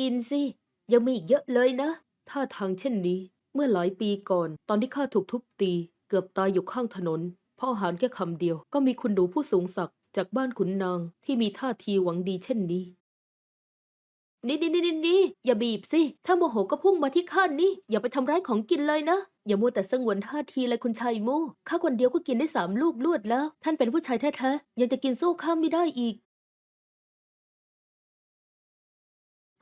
กินสิ ยังมีอีกเยอะเลยนะ ท่าทางเช่นนี้ เมื่อหลายปีก่อน ตอนที่ข้าถูกทุบตี เกือบตายอยู่ข้างถนน เพราะอาหารแค่คำเดียว ก็มีคุณหนูผู้สูงศักดิ์จากบ้านขุนนางที่มีท่าทีหวังดีเช่นนี้ นี่นี่นี่นี่นี่อย่าบีบสิ ถ้าโมโหก็พุ่งมาที่ข้านี่ อย่าไปทำร้ายของกินเลยนะ อย่ามัวแต่สงวนท่าทีเลยคุณชายโม่ข้าคนเดียวก็กินได้สามลูกลวดแล้ว ท่านเป็นผู้ชายแท้ๆ ยังจะกินสู้ข้าไม่ได้อีก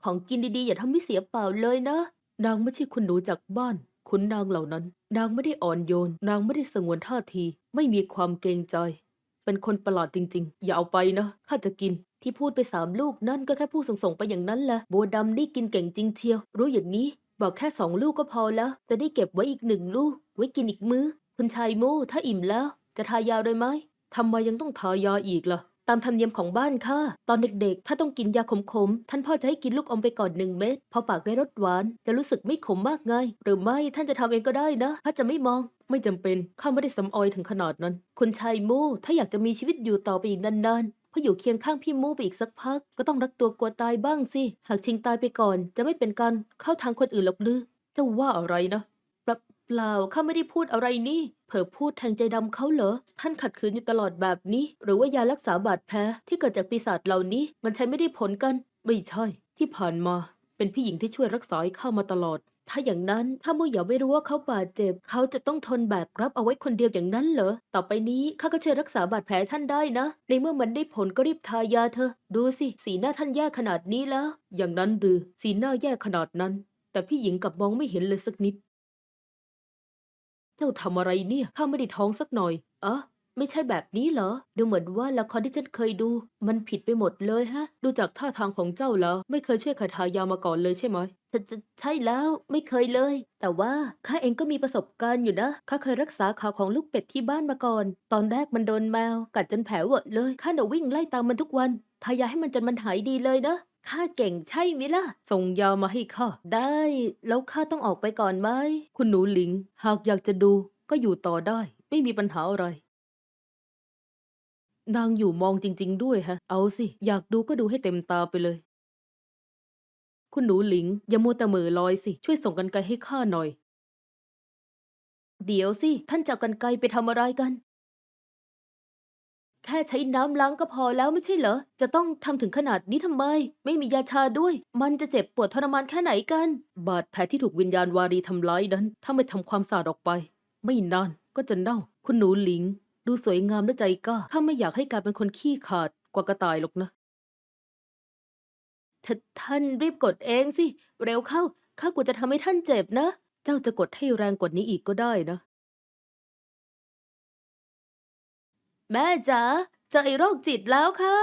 ของกินดีๆ อย่าทำให้เสียเปล่าเลยนะ นางไม่ใช่คุณหนูจากบ้าน คุณนางเหล่านั้น นางไม่ได้อ่อนโยน นางไม่ได้สงวนท่าที ไม่มีความเกรงใจ เป็นคนประหลาดจริง ๆ อย่าเอาไปนะข้าจะกิน ที่พูดไปสามลูกนั่นก็แค่พูดส่งๆไปอย่างนั้นแหละบัวดำนี่กินเก่งจริงเชียว รู้อย่างนี้ บอกแค่สองลูกก็พอแล้ว จะได้เก็บไว้อีกหนึ่งลูก ไว้กินอีกมื้อ คุณชายโม่ถ้าอิ่มแล้ว จะทายาด้วยไหมทำไมยังต้องทายาอีกล่ะ ตามธรรมเนียมของบ้านค่ะ ตอนเด็กๆ ถ้าต้องกินยาขมๆ ท่านพ่อจะให้กินลูกอมไปก่อนหนึ่งเม็ด พอปากได้รสหวาน จะรู้สึกไม่ขมมากไง หรือไม่ท่านจะทำเองก็ได้นะข้าจะไม่มอง ไม่จำเป็น ข้าไม่ได้สำออยถึงขนาดนั้น คุณชายมู่ ถ้าอยากจะมีชีวิตอยู่ต่อไปอีกนานๆพราะอยู่เคียงข้างพี่มู่ไปอีกสักพัก ก็ต้องรักตัวกลัวตายบ้างสิ หากชิงตายไปก่อน จะไม่เป็นการเข้าทางคนอื่นหรอกหรือจะว่าอะไรนะปล่า เปล่าข้าไม่ได้พูดอะไรนี่ เผลอพูดแทงใจดำเขาเหรอ ท่านขัดขืนอยู่ตลอดแบบนี้ หรือว่ายารักษาบาดแผลที่เกิดจากปีศาจเหล่านี้ มันใช้ไม่ได้ผลกัน ไม่ใช่ ที่ผ่านมา เป็นพี่หญิงที่ช่วยรักษาให้ข้ามาตลอด ถ้าอย่างนั้นถ้ามู่หยาไม่รู้ว่าเขาบาดเจ็บ เขาจะต้องทนแบกรับเอาไว้คนเดียวอย่างนั้นเหรอ ต่อไปนี้ข้าก็ช่วยรักษาบาดแผลท่านได้นะ ในเมื่อมันได้ผลก็รีบทายาเถอะดูสิสีหน้าท่านแย่ขนาดนี้แล้ว อย่างนั้นหรือสีหน้าแย่ขนาดนั้น แต่พี่หญิงกลับมองไม่เห็นเลยสักนิด เจ้าทำอะไรเนี่ยข้าไม่ได้ท้องสักหน่อย เอะไม่ใช่แบบนี้เหรอ ดูเหมือนว่าละครที่ฉันเคยดู มันผิดไปหมดเลยฮะ ดูจากท่าทางของเจ้าแล้ว ไม่เคยช่วยขัดทายามาก่อนเลยใช่ไหมใช่แล้วไม่เคยเลย แต่ว่าข้าเองก็มีประสบการณ์อยู่นะข้าเคยรักษาขาของลูกเป็ดที่บ้านมาก่อน ตอนแรกมันโดนแมว กัดจนแผลเวอะเลยข้าเน่ะวิ่งไล่ตามมันทุกวันทายาให้มันจนมันหายดีเลยนะ ข้าเก่งใช่ไหมล่ะ ส่งยามาให้ข้า ได้ แล้วข้าต้องออกไปก่อนไหม คุณหนูหลิง หากอยากจะดูก็อยู่ต่อได้ ไม่มีปัญหาอะไร นางอยู่มองจริง ๆ ด้วยฮะ เอาสิ อยากดูก็ดูให้เต็มตาไปเลย คุณหนูหลิง อย่ามัวแต่เหม่อลอยสิ ช่วยส่งกันไกลให้ข้าหน่อย เดี๋ยวสิ ท่านจะเอากันไกลไปทำอะไรกัน แค่ใช้น้ำล้างก็พอแล้วไม่ใช่เหรอ จะต้องทำถึงขนาดนี้ทำไม ไม่มียาชาด้วย มันจะเจ็บปวดทรมานแค่ไหนกัน บาดแผลที่ถูกวิญญาณวารีทำร้ายนั้น ถ้าไม่ทำความสะอาดออกไป ไม่นานก็จะเน่า คุณหนูหลิง ดูสวยงามและใจกล้าข้าไม่อยากให้กลายเป็นคนขี้ขาดกว่ากระต่ายหรอกนะทท่านรีบกดเองสิ เร็วเข้า ข้ากลัวจะทำให้ท่านเจ็บนะ เจ้าจะกดให้แรงกว่านี้อีกก็ได้นะ แม่จ๋าเจอไอ้โรคจิตแล้วค่ะ